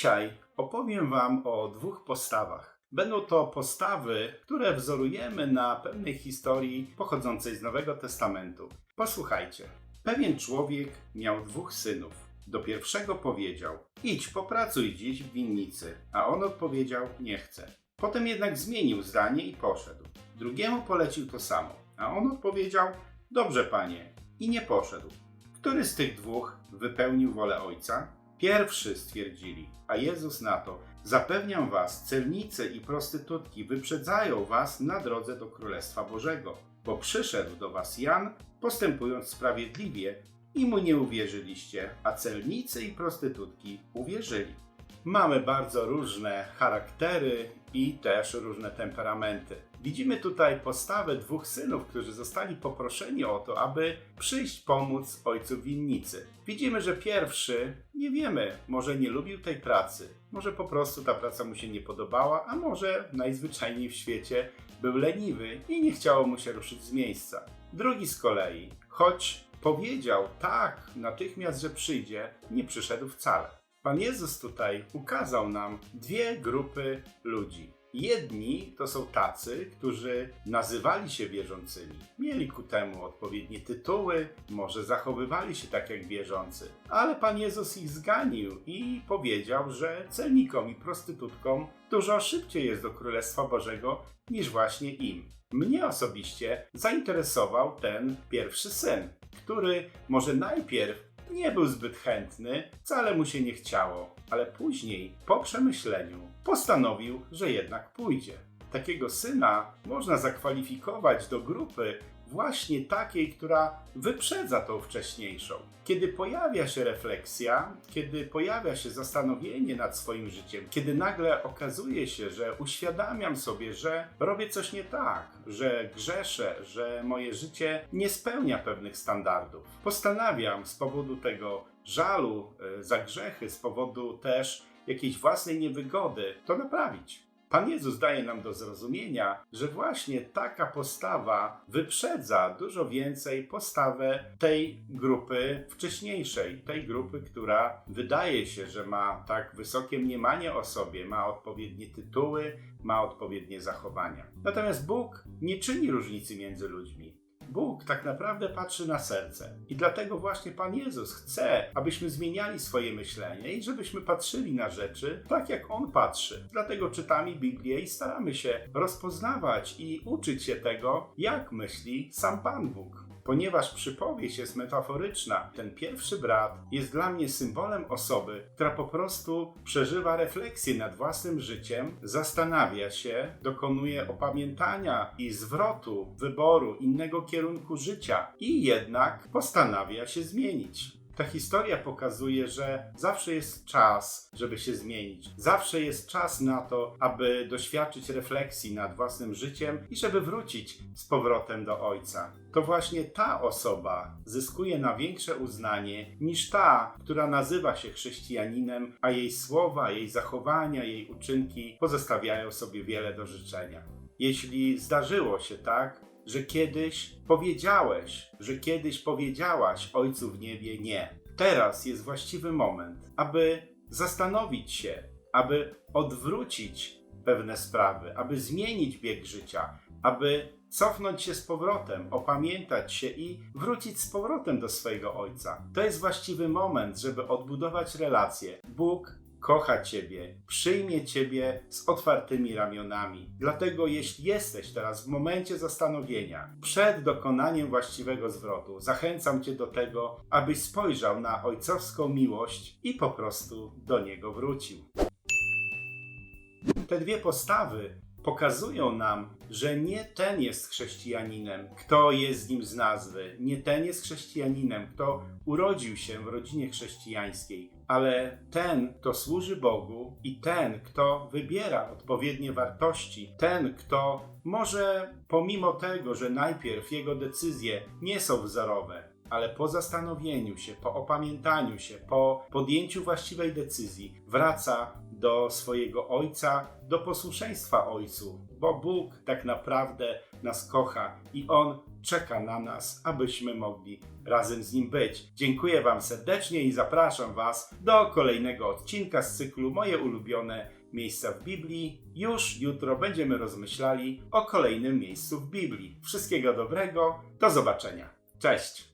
Dzisiaj opowiem Wam o dwóch postawach. Będą to postawy, które wzorujemy na pewnej historii pochodzącej z Nowego Testamentu. Posłuchajcie. Pewien człowiek miał dwóch synów. Do pierwszego powiedział: Idź, popracuj dziś w winnicy. A on odpowiedział: Nie chcę. Potem jednak zmienił zdanie i poszedł. Drugiemu polecił to samo. A on odpowiedział: Dobrze, panie. I nie poszedł. Który z tych dwóch wypełnił wolę ojca? Pierwszy stwierdzili, a Jezus na to: Zapewniam was, celnice i prostytutki wyprzedzają was na drodze do Królestwa Bożego, bo przyszedł do was Jan, postępując sprawiedliwie, i mu nie uwierzyliście, a celnicy i prostytutki uwierzyli. Mamy bardzo różne charaktery i też różne temperamenty. Widzimy tutaj postawę dwóch synów, którzy zostali poproszeni o to, aby przyjść pomóc ojcu winnicy. Widzimy, że pierwszy, nie wiemy, może nie lubił tej pracy, może po prostu ta praca mu się nie podobała, a może najzwyczajniej w świecie był leniwy i nie chciało mu się ruszyć z miejsca. Drugi z kolei, choć powiedział tak natychmiast, że przyjdzie, nie przyszedł wcale. Pan Jezus tutaj ukazał nam dwie grupy ludzi. Jedni to są tacy, którzy nazywali się wierzącymi, mieli ku temu odpowiednie tytuły, może zachowywali się tak jak wierzący, ale Pan Jezus ich zganił i powiedział, że celnikom i prostytutkom dużo szybciej jest do Królestwa Bożego niż właśnie im. Mnie osobiście zainteresował ten pierwszy syn, który może najpierw nie był zbyt chętny, wcale mu się nie chciało, ale później, po przemyśleniu, postanowił, że jednak pójdzie. Takiego syna można zakwalifikować do grupy właśnie takiej, która wyprzedza tą wcześniejszą. Kiedy pojawia się refleksja, kiedy pojawia się zastanowienie nad swoim życiem, kiedy nagle okazuje się, że uświadamiam sobie, że robię coś nie tak, że grzeszę, że moje życie nie spełnia pewnych standardów, postanawiam z powodu tego żalu e, za grzechy, z powodu też jakiejś własnej niewygody, to naprawić. Pan Jezus daje nam do zrozumienia, że właśnie taka postawa wyprzedza dużo więcej postawę tej grupy wcześniejszej, tej grupy, która wydaje się, że ma tak wysokie mniemanie o sobie, ma odpowiednie tytuły, ma odpowiednie zachowania. Natomiast Bóg nie czyni różnicy między ludźmi. Bóg tak naprawdę patrzy na serce. I dlatego właśnie Pan Jezus chce, abyśmy zmieniali swoje myślenie i żebyśmy patrzyli na rzeczy tak, jak On patrzy. Dlatego czytamy Biblię i staramy się rozpoznawać i uczyć się tego, jak myśli sam Pan Bóg. Ponieważ przypowieść jest metaforyczna, ten pierwszy brat jest dla mnie symbolem osoby, która po prostu przeżywa refleksję nad własnym życiem, zastanawia się, dokonuje opamiętania i zwrotu, wyboru innego kierunku życia i jednak postanawia się zmienić. Ta historia pokazuje, że zawsze jest czas, żeby się zmienić. Zawsze jest czas na to, aby doświadczyć refleksji nad własnym życiem i żeby wrócić z powrotem do Ojca. To właśnie ta osoba zyskuje na większe uznanie niż ta, która nazywa się chrześcijaninem, a jej słowa, jej zachowania, jej uczynki pozostawiają sobie wiele do życzenia. Jeśli zdarzyło się tak, że kiedyś powiedziałeś, że kiedyś powiedziałaś Ojcu w niebie nie. Teraz jest właściwy moment, aby zastanowić się, aby odwrócić pewne sprawy, aby zmienić bieg życia, aby cofnąć się z powrotem, opamiętać się i wrócić z powrotem do swojego Ojca. To jest właściwy moment, żeby odbudować relacje. Bóg kocha Ciebie, przyjmie Ciebie z otwartymi ramionami. Dlatego, jeśli jesteś teraz w momencie zastanowienia, przed dokonaniem właściwego zwrotu, zachęcam Cię do tego, abyś spojrzał na ojcowską miłość i po prostu do Niego wrócił. Te dwie postawy pokazują nam, że nie ten jest chrześcijaninem, kto jest nim z nazwy, nie ten jest chrześcijaninem, kto urodził się w rodzinie chrześcijańskiej, ale ten, kto służy Bogu i ten, kto wybiera odpowiednie wartości, ten, kto może pomimo tego, że najpierw jego decyzje nie są wzorowe, ale po zastanowieniu się, po opamiętaniu się, po podjęciu właściwej decyzji, wraca do swojego ojca, do posłuszeństwa ojcu, bo Bóg tak naprawdę nas kocha i On czeka na nas, abyśmy mogli razem z Nim być. Dziękuję Wam serdecznie i zapraszam Was do kolejnego odcinka z cyklu Moje ulubione miejsca w Biblii. Już jutro będziemy rozmyślali o kolejnym miejscu w Biblii. Wszystkiego dobrego, do zobaczenia. Cześć!